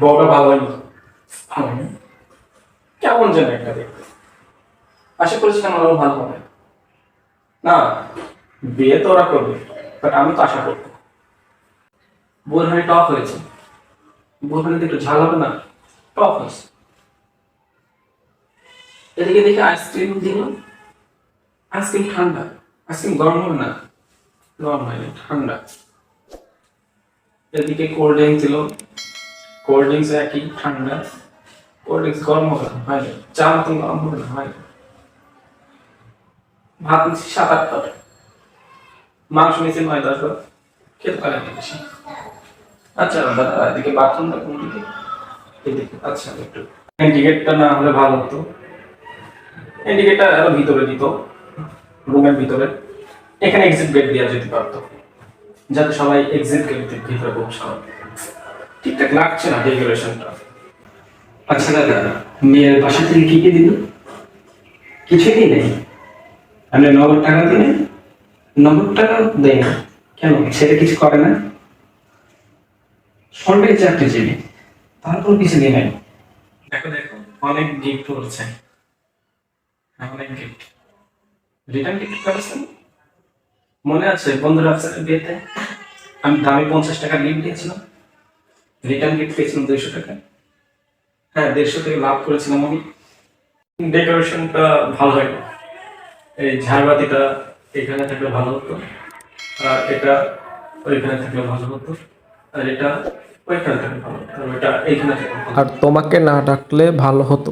বউটা ভালো হয়নি। ভালো হয়নি। কেমন যেন একটা দেখতে আশা করেছিলাম আরও ভালো হবে। না, বিয়ে তো ওরা করবে বাট আমি তো আশা করব। বউর হানি টপ হয়েছে। বউর হানিতে একটু ঝাল হবে না? টপ হয়েছে। এদিকে দেখে আইসক্রিম দিল। আইসক্রিম ঠান্ডা। আইসক্রিম গরম হবে না? গরম হয়নি, ঠান্ডা। এদিকে কোল্ড ড্রিঙ্কস দিল। কোল্ড ড্রিঙ্কস একই ঠান্ডা কোল্ড ড্রিঙ্কস গরম হবে না, হয় চা মতন গরম হবে না, হয় ভাত নিচ্ছি সাত আটটা। মাংস নিচ্ছি নয় দশ বার। খেতে পারে না বেশি। আচ্ছা দাদা, এদিকে বাথরুমটা কোন দিকে? এদিকে। আচ্ছা একটু। ইন্ডিকেটটা না হলে ভালো হতো। ইন্ডিকেটটা আরও ভিতরে দিত। রুমের ভিতরে। এখানে এক্সিট গেট দেওয়া যেতে পারতো। যাতে সবাই এক্সিট গেট ভিতরে বসে ঠিকঠাক লাগছে না ডেকোরেশনটা আচ্ছা দাদা, মেয়ের বাসা থেকে কি কি দিল? কিছুই নেই? আপনি নগদ টাকা দিলেন? নগদ টাকা দেয় না। কেন? সেটা কিছু করে না? সরকারি চাকরিজীবী তারপর কিছু দিন নাই দেখো দেখো, অনেক গিফট করছে। অনেক গিফট রিটার্ন গিফট করেছেন? মনে আছে বন্ধুরা আফসারের বিয়েতে? আমি দামি পঞ্চাশ টাকা গিফট দিয়েছিলাম। রিটার্ন গিফট পেয়েছিলাম দেড়শো টাকা হ্যাঁ দেড়শো থেকে লাভ করেছিলাম আমি। ডেকোরেশনটা ভালো হয়। এই ঝাড়বাতিটা এখানে থাকলে ভালো হতো, আর এটা ওইখানে থাকলে ভালো হতো, আর এটা ওইখানে থাকলে ভালো হতো আর ওইটা এইখানে থাকলে আর তোমাকে না ডাকলে ভালো হতো।